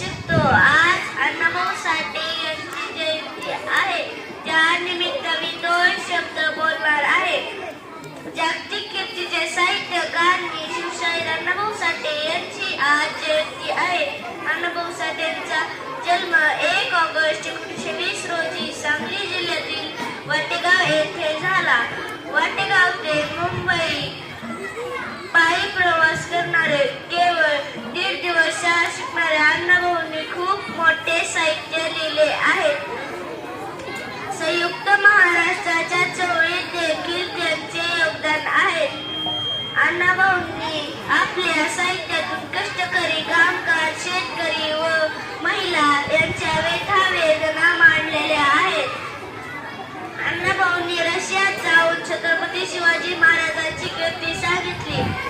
शकतो. आज अण्णाभाऊ साठे यांची जयंती आहे. त्यानिमित्त मी दोन शब्द बोलणार आहे. जागतिक कीर्तीचे साहित्यकार मी शिवशाहीर अण्णाभाऊ साठे यांची आज जयंती आहे. अण्णाभाऊंनी आपल्या साहित्यातून कष्टकरी कामगार शेतकरी व महिला यांच्या व्यथा वेदना मांडलेल्या आहेत. अण्णाभाऊंनी रशियात जाऊन छत्रपती शिवाजी महाराजांची कीर्ती सांगितली.